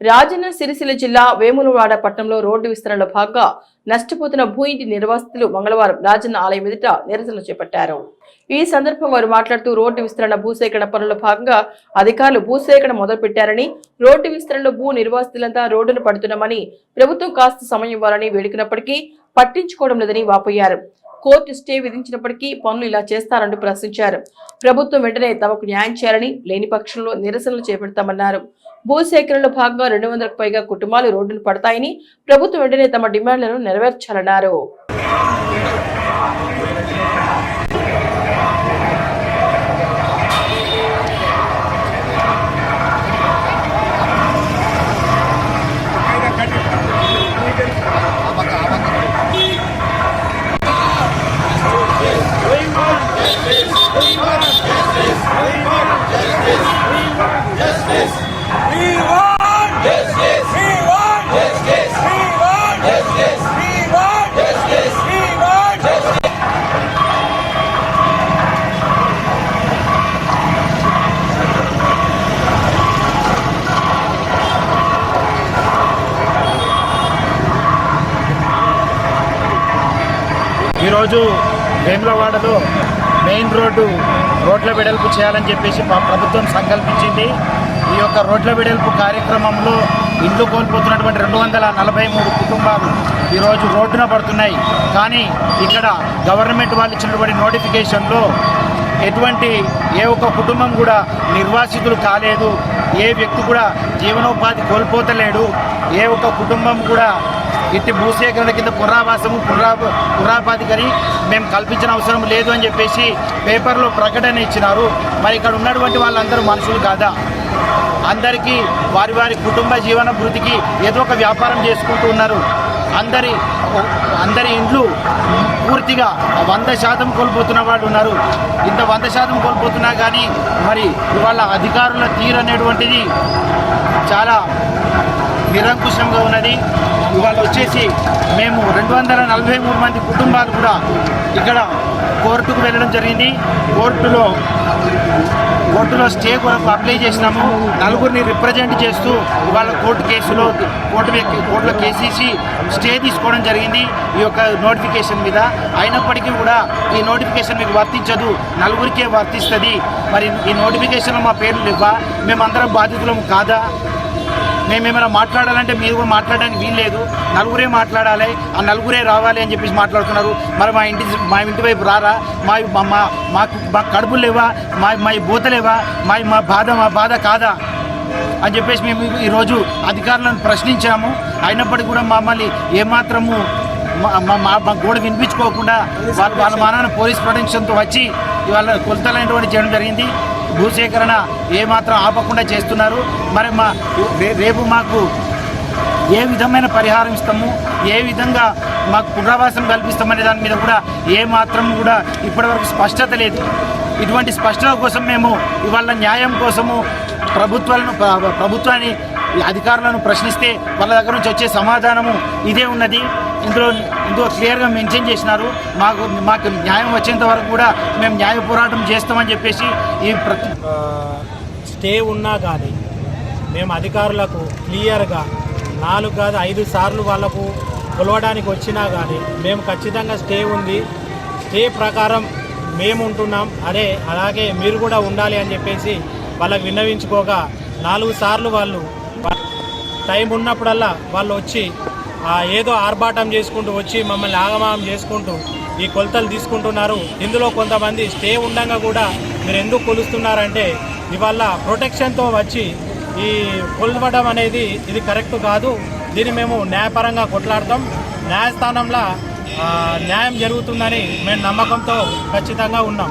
రాజన్న సిరిసిల్ల జిల్లా వేములవాడ పట్టణంలో రోడ్డు విస్తరణలో భాగంగా నష్టపోతున్న భూ ఇంటి నిర్వాసితులు మంగళవారం రాజన్న ఆలయం ఎదుట నిరసనలు చేపట్టారు. ఈ సందర్భంగా వారు మాట్లాడుతూ రోడ్డు విస్తరణ భూసేకరణ పనుల భాగంగా అధికారులు భూసేకరణ మొదలుపెట్టారని రోడ్డు విస్తరణలో భూ నిర్వాసితులంతా రోడ్డును పడుతున్నామని ప్రభుత్వం కాస్త సమయం ఇవ్వాలని వేడుకున్నప్పటికీ పట్టించుకోవడం లేదని వాపోయారు. కోర్టు స్టే విధించినప్పటికీ పనులు ఇలా చేస్తారంటూ ప్రశ్నించారు. ప్రభుత్వం వెంటనే తమకు న్యాయం చేయాలని లేని పక్షంలో నిరసనలు చేపడతామన్నారు. భూసేకరణలో భాగంగా రెండు వందలకు పైగా కుటుంబాలు రోడ్డును పడతాయని ప్రభుత్వం వెంటనే తమ డిమాండ్లను నెరవేర్చాలన్నారు. ఈరోజు వేములవాడలో మెయిన్ రోడ్డు రోడ్ల వెడల్పు చేయాలని చెప్పేసి మా ప్రభుత్వం సంకల్పించింది. ఈ యొక్క రోడ్ల వెడల్పు కార్యక్రమంలో ఇండ్లు కోల్పోతున్నటువంటి రెండు వందల నలభై మూడు కుటుంబాలు ఈరోజు రోడ్డున పడుతున్నాయి. కానీ ఇక్కడ గవర్నమెంట్ వాళ్ళు ఇచ్చినటువంటి నోటిఫికేషన్లో ఎటువంటి ఏ ఒక్క కుటుంబం కూడా నిర్వాసితులు కాలేదు. ఏ వ్యక్తి కూడా జీవనోపాధి కోల్పోతలేడు. ఏ ఒక్క కుటుంబం కూడా ఇట్టి భూసేకరణ కింద పునరావాసము పునరా పునరాపాధికని మేము కల్పించిన అవసరం లేదు అని చెప్పేసి పేపర్లో ప్రకటన ఇచ్చినారు. మరి ఇక్కడ ఉన్నటువంటి వాళ్ళందరూ మనుషులు కాదా? అందరికీ వారి వారి కుటుంబ జీవన భృతికి ఏదో ఒక వ్యాపారం చేసుకుంటూ ఉన్నారు. అందరి అందరి ఇండ్లు పూర్తిగా వంద శాతం కోల్పోతున్న వాళ్ళు ఉన్నారు. ఇంత వంద శాతం కోల్పోతున్నా కానీ మరి ఇవాళ అధికారుల తీరు అనేటువంటిది చాలా నిరంకుశంగా ఉన్నది. ఇవాళ వచ్చేసి మేము రెండు వందల నలభై మూడు మంది కుటుంబాలు కూడా ఇక్కడ కోర్టుకు వెళ్ళడం జరిగింది. కోర్టులో కోర్టులో స్టే కొరకు అప్లై చేసినాము. నలుగురిని రిప్రజెంట్ చేస్తూ ఇవాళ కోర్టు కేసులో కోర్టు కోర్టులో కేసీసీ స్టే తీసుకోవడం జరిగింది ఈ యొక్క నోటిఫికేషన్ మీద. అయినప్పటికీ కూడా ఈ నోటిఫికేషన్ మీకు వర్తించదు. నలుగురికే వర్తిస్తుంది. మరి ఈ నోటిఫికేషన్లో మా పేర్లు ఇవ్వ మేమందరం బాధితులం కాదా? మేమేమైనా మాట్లాడాలంటే మీరు కూడా మాట్లాడడానికి వీల్లేదు. నలుగురే మాట్లాడాలి. ఆ నలుగురే రావాలి అని చెప్పేసి మాట్లాడుతున్నారు. మరి మా ఇంటి మా ఇంటి వైపు రారా? మా మా మాకు మా కడుపులు లేవా? మా మా బూతలేవా మా మా బాధ మా బాధ కాదా? అని చెప్పేసి మేము ఈరోజు అధికారులను ప్రశ్నించాము. అయినప్పటికీ కూడా మమ్మల్ని ఏమాత్రము మా మా- మా మా గోడ వినిపించుకోకుండా వాళ్ళ వాళ్ళ మానాన్ని పోలీస్ ప్రొటెక్షన్తో వచ్చి ఇవాళ కొలతలైనటువంటి చేయడం జరిగింది. భూసేకరణ ఏమాత్రం ఆపకుండా చేస్తున్నారు. మరి మా రే- రేపు మాకు ఏ విధమైన పరిహారం ఇస్తాము? ఏ విధంగా మాకు పునరావాసం కల్పిస్తామనే దాని మీద కూడా ఏ మాత్రం కూడా ఇప్పటివరకు స్పష్టత లేదు. ఇటువంటి స్పష్టత కోసం మేము ఇవాళ న్యాయం కోసము ప్రభుత్వాలను ప్రభుత్వాన్ని అధికారులను ప్రశ్నిస్తే వాళ్ళ దగ్గర నుంచి వచ్చే సమాధానము ఇదే ఉన్నది. ఇందులో ఇందులో క్లియర్గా మెన్షన్ చేసినారు. మాకు మాకు న్యాయం వచ్చేంత వరకు కూడా మేము న్యాయ పోరాటం చేస్తామని చెప్పేసి ఈ ప్రతి స్టే ఉన్నా కానీ మేము అధికారులకు క్లియర్గా నాలుగు కాదు ఐదు సార్లు వాళ్ళకు కొలవడానికి వచ్చినా కానీ మేము ఖచ్చితంగా స్టే ఉంది. స్టే ప్రకారం మేము ఉంటున్నాం. అదే అలాగే మీరు కూడా ఉండాలి అని చెప్పేసి వాళ్ళకు విన్నవించుకోగా నాలుగు సార్లు వాళ్ళు టైం ఉన్నప్పుడల్లా వాళ్ళు వచ్చి ఏదో ఆర్భాటం చేసుకుంటూ వచ్చి మమ్మల్ని ఆగమాగం చేసుకుంటూ ఈ కొలతలు తీసుకుంటున్నారు. ఇందులో కొంతమంది స్టే ఉండగా కూడా మీరు ఎందుకు కొలుస్తున్నారంటే ఇవాళ ప్రొటెక్షన్తో వచ్చి ఈ కొలవడం అనేది ఇది కరెక్ట్ కాదు. దీన్ని మేము న్యాయపరంగా కొట్లాడతాం. న్యాయస్థానంలో న్యాయం జరుగుతుందని మేము నమ్మకంతో ఖచ్చితంగా ఉన్నాం.